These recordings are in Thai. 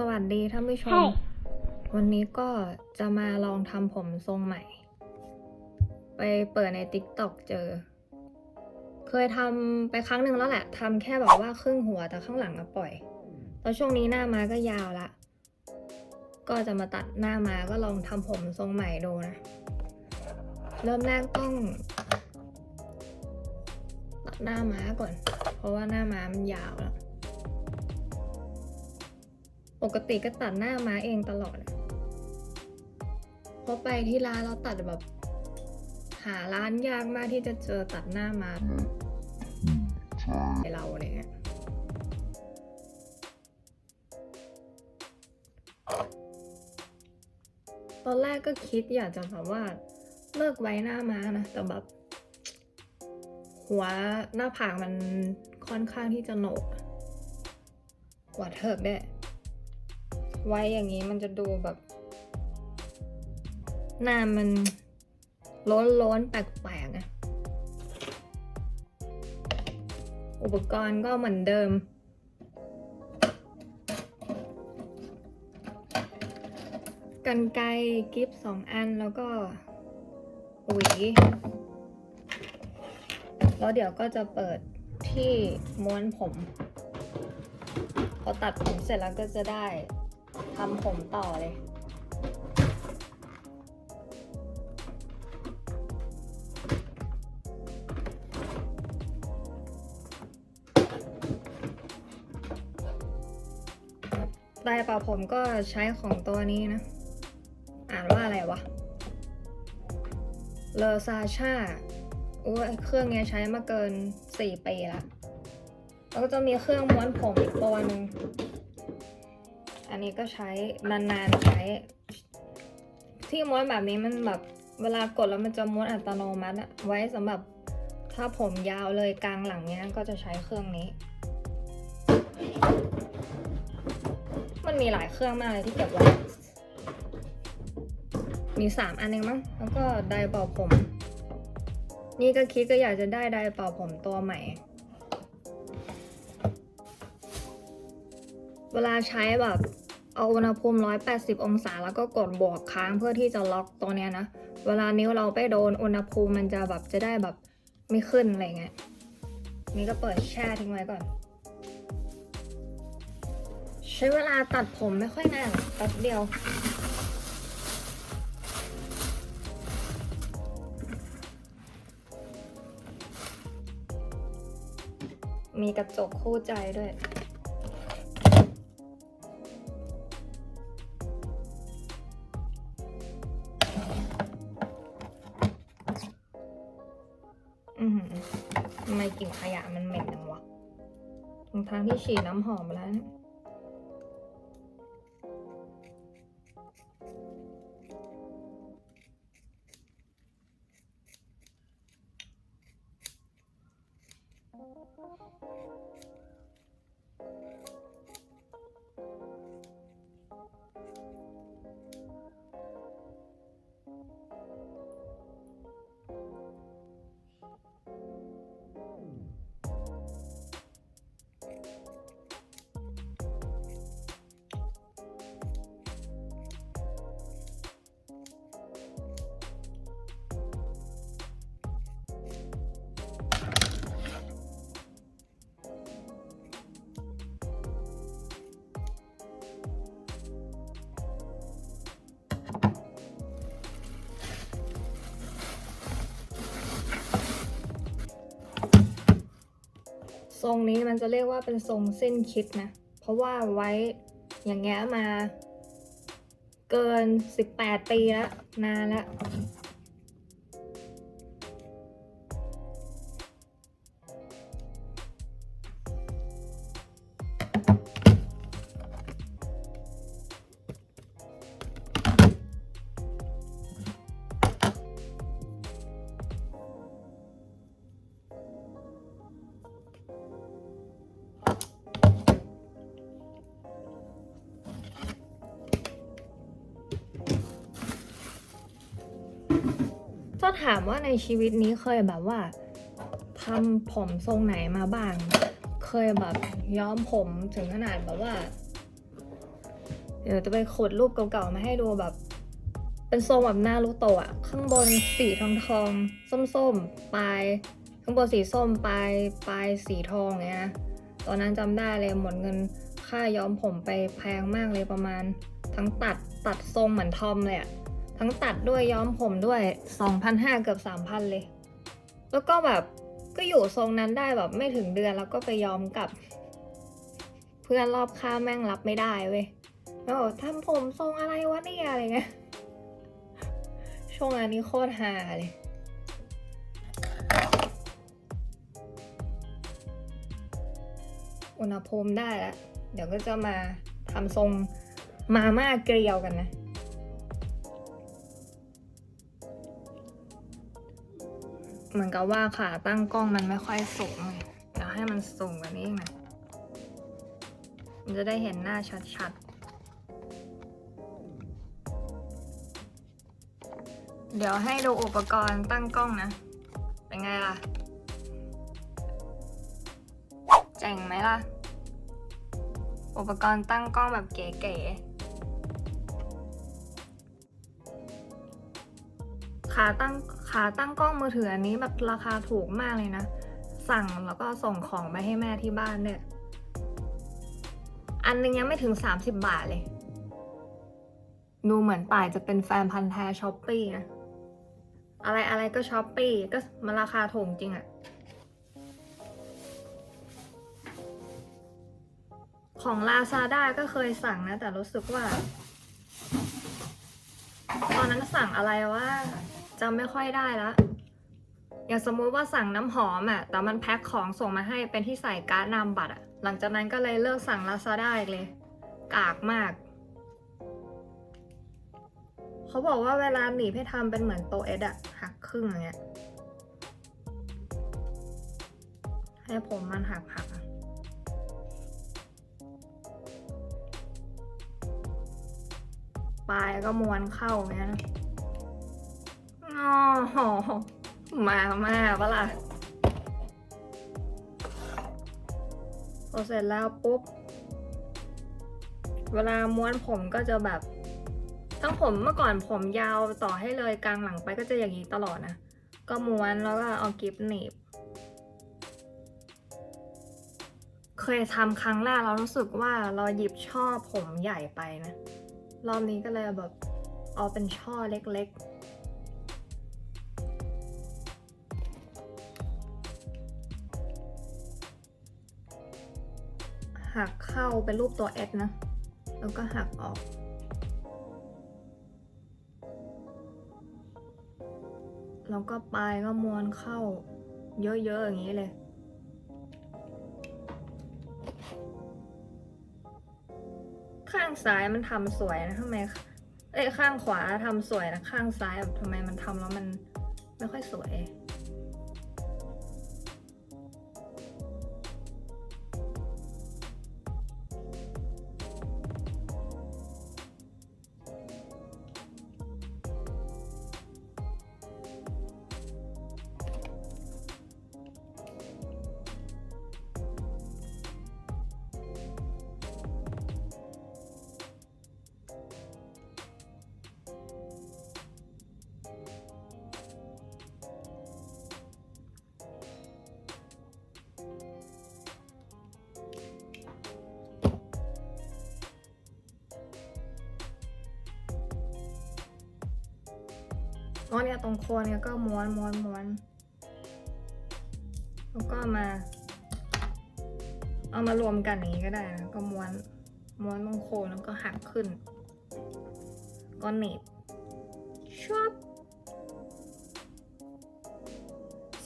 สวัสดีท่านผู้ชม วันนี้ก็จะมาลองทำผมทรงใหม่ ไปเปิดใน TikTok เจอ เคยทำไปครั้งหนึ่งแล้วแหละทำแค่แบบว่าครึ่งหัวแต่ข้างหลังก็ปล่อย แล้วช่วงนี้หน้ามาก็ยาวละ ก็จะมาตัดหน้ามาก็ลองทำผมทรงใหม่ดูนะ เริ่มแรกต้องตัดหน้าม้าก่อน เพราะว่าหน้าม้ามันยาวแล้ว ปกติก็ตัดหน้าม้าเองตลอดอะเพราะไปที่ร้านเราตัดแบบ หาร้านยากมากที่จะเจอตัดหน้าม้าให้เราอะไรเงี้ยตอนแรกก็คิดอยากจะแบบว่าเลิกไว้หน้าม้านะ แต่แบบ หัวหน้าผากมันค่อนข้างที่จะโหนกอะหัวเถิกได้วย ไว้อย่างนี้มันจะดูแบบ หน้ามันล้นล้นแปลกๆอะอุปกรณ์ก็เหมือนเดิม กันไกรกิฟสองอันแล้วก็หวีแล้วเดี๋ยวก็จะเปิดที่ม้วนผม พอตัดผมเสร็จแล้วก็จะได้ ทำผมต่อเลย ลายเป่าผมก็ใช้ของตัวนี้นะ อ่านว่าอะไรวะ เลอซาชาโอ้ยเครื่องเนี้ยใช้มาเกิน 4 ปีล้วแล้วก็จะมีเครื่องม้วนผมอีกตัวหนึ่ง อันนี้ก็ใช้นานๆใช้ ที่ม้วนแบบนี้มันแบบเวลากดแล้วมันจะม้วนอัตโนมัติอะไว้สำหรับถ้าผมยาวเลยกลางหลังเนี้ยก็จะใช้เครื่องนี้ มันมีหลายเครื่องมากเลยที่เก็บไว้ มีสามอันเองมั้ง แล้วก็ไดร์เป่าผม นี่ก็คิดก็อยากจะได้ไดร์เป่าผมตัวใหม่ เวลาใช้แบบ เอาอุณหภูมิ 180 องศา แล้วก็กดบวกค้างเพื่อที่จะล็อกตัวเนี้ยนะ เวลานิ้วเราไปโดนอุณหภูมิมันจะแบบจะได้แบบไม่ขึ้นอะไรเงี้ย นี่ก็เปิดแช่ทิ้งไว้ก่อน ใช้เวลาตัดผมไม่ค่อยนานแป๊บเดียวมีกระจกคู่ใจด้วย ของทางที่ฉีดน้ำหอมไปแล้วนะ รงนี้มันจะเรียกว่าเป็นทรงเส้นคิดนะ เพราะว่าไว้อย่างเงี้ยมา เกิน 18 ปีแล้ว นานแล้ว ถามว่าในชีวิตนี้เคยแบบว่าทำผมทรงไหนมาบ้าง เคยแบบย้อมผมถึงขนาดแบบว่า เดี๋ยวจะไปขดรูปเก่าๆมาให้ดูแบบ เป็นทรงแบบหน้ารูโตะอะข้างบนสีทองทองส้มส้มๆปลายข้างบนสีส้มปลายปลายสีทองเงี้ยนะตอนนั้นจำได้เลยหมดเงินค่าย้อมผมไปแพงมากเลยประมาณ ทั้งตัดตัดทรงเหมือนทอมเลยอะ ทั้งตัดด้วยย้อมผมด้วย 2,500 เกือบ 3,000 เลย แล้วก็แบบก็อยู่ทรงนั้นได้แบบไม่ถึงเดือนแล้วก็ไปย้อมกับ เพื่อนรอบข้างแม่งรับไม่ได้เว้ยแล้วบอกทำผมทรงอะไรวะเนี่ยอะไรเงี้ยช่วงนั้นนี่โคตรฮาเลยอุณหภูมิได้แล้ว เดี๋ยวก็จะมาทำทรงมาม่าเกลียวกันนะ เหมือนกับว่าขาตั้งกล้องมันไม่ค่อยสูงเลยเดี๋ยวให้มันสูงกว่านี้อีกหนะมันจะได้เห็นหน้าชัดๆ เดี๋ยวให้ดูอุปกรณ์ตั้งกล้องนะ เป็นไงล่ะ เจ๋งไหมล่ะ อุปกรณ์ตั้งกล้องแบบเก๋ๆ ขาตั้งขาตั้งกล้องมือถืออันนี้แบบราคาถูกมากเลยนะ สั่งแล้วก็ส่งของไปให้แม่ที่บ้านเนี่ยอันนึงยังไม่ถึง 30 บาทเลย ดูเหมือนป่ายจะเป็นแฟนพันธ์แท้ช้อปปี้นะ อะไรอะไรก็ช้อปปี้ก็มันราคาถูกจริงอะของ Lazada ก็เคยสั่งนะ แต่รู้สึกว่า ตอนนั้นสั่งอะไรว่า จำไม่ค่อยได้แล้วอย่างสมมุติว่าสั่งน้ำหอมอะ่ะแต่มันแพ็คของส่งมาให้เป็นที่ใส่การ์ดนามบัตรอะ่ะหลังจากนั้นก็เลยเลิกสั่ง Lazada อีกเลย กากมาก เขาบอกว่าเวลาหนีบให้ทำเป็นเหมือนโตเอสอะหักครึ่งอย่างเงี้ย ให้ผมมันหักหักๆอะปลายก็ม้วนเข้าอย่างเงี้ยนะ อ๋อมามาปะล่ะพอเสร็จแล้วปุ๊บ เวลาม้วนผมก็จะแบบทั้งผมเมื่อก่อนผมยาวต่อให้เลยกลางหลังไปก็จะอย่างนี้ตลอดนะ ก็ม้วนแล้วก็เอากิฟหนีบ เคยทำครั้งแรกเรารู้สึกว่าเราหยิบช่อผมใหญ่ไปนะ รอบนี้ก็เลยแบบเอาเป็นช่อเล็กๆ หักเข้าเป็นรูปตัว S นะ แล้วก็หักออกแล้วก็ปลายก็ม้วนเข้า เยอะๆอย่างนี้เลย ข้างซ้ายมันทำสวยนะทำไม เอ้ยข้างขวาทำสวยนะข้างซ้ายแบบทำไมมันทำแล้วมันไม่ค่อยสวย อ๋อเนี่ยตรงโคนเนี่ยก็ม้วนม้วนม้วนแล้วก็มา เอามารวมกันอย่างนี้ก็ได้นะก็ม้วนม้วนตรงโคนแล้วก็หักขึ้น ก็หนีบชอบ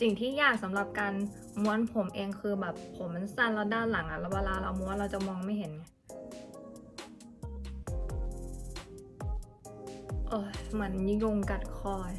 สิ่งที่ยากสำหรับการม้วนผมเองคือแบบผมมันสั้นแล้วด้านหลังอะแล้วเวลาเราม้วนเราจะมองไม่เห็นไง โอ้ยเหมือนยุงกัดคอย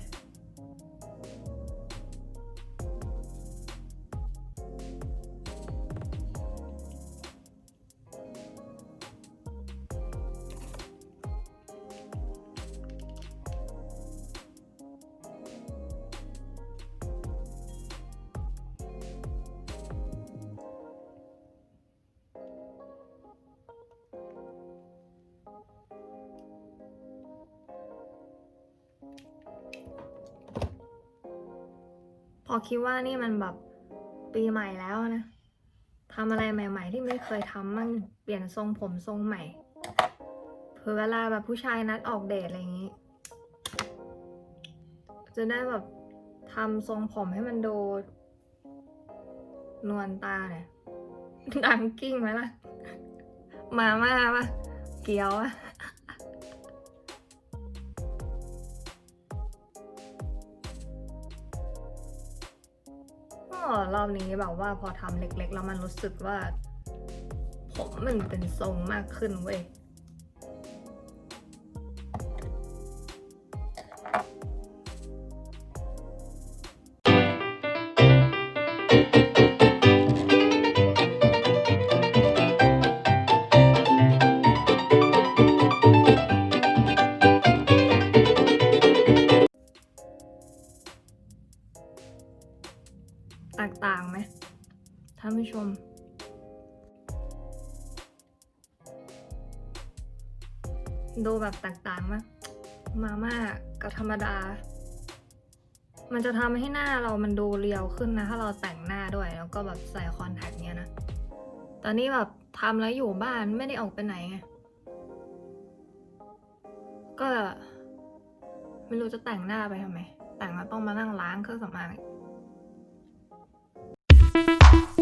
อคิดว่านี่มันแบบปีใหม่แล้วนะทำอะไรใหม่ ๆ ที่ไม่เคยทำมั่งเปลี่ยนทรงผมทรงใหม่เผื่อเวลาแบบผู้ชายนัดออกเดทอะไรอย่างนี้ จะได้แบบทำทรงผมให้มันดูนวลตาเนี่ยดังกิ้งไหมล่ะ มาม่าปะเกี๊ยวอะ รอบนี้แบบว่าพอทำเล็กๆ แล้วมันรู้สึกว่า ผมมันเป็นทรงมากขึ้นเว้ย แตกต่างไหมท่านผู้ชม ดูแบบแตกต่างไหมมาม่ากับธรรมดา มันจะทำให้หน้าเรามันดูเรียวขึ้นนะ ถ้าเราแต่งหน้าด้วยแล้วก็แบบใส่คอนแทคเนี้ยนะ ตอนนี้แบบทำแล้วอยู่บ้านไม่ได้ออกไปไหนไง ก็ ไม่รู้จะแต่งหน้าไปทำไม แต่งแล้วต้องมานั่งล้างเครื่องสำอาง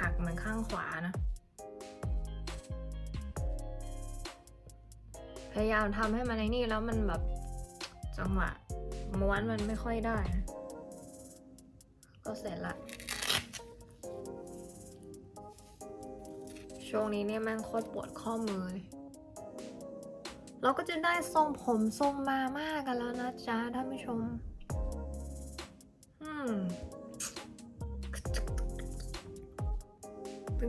หักเหมือนข้างขวานะ พยายามทำให้มันในนี่แล้วมันแบบจังหวะม้วนมันไม่ค่อยได้นะก็เสร็จละ ช่วงนี้เนี่ยแม่งโคตรปวดข้อมือเลยเราก็จะได้ทรงผมทรงมาม่ากันแล้วนะจ๊ะท่านผู้ชม อืม ฝ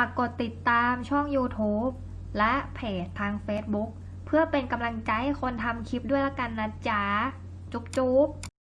ากกดติดตามช่อง YouTube และเพจทาง Facebook เพื่อเป็นกำลังใจให้คนทำคลิปด้วยละกันนะจ๊ะ จุ๊บจุ๊บ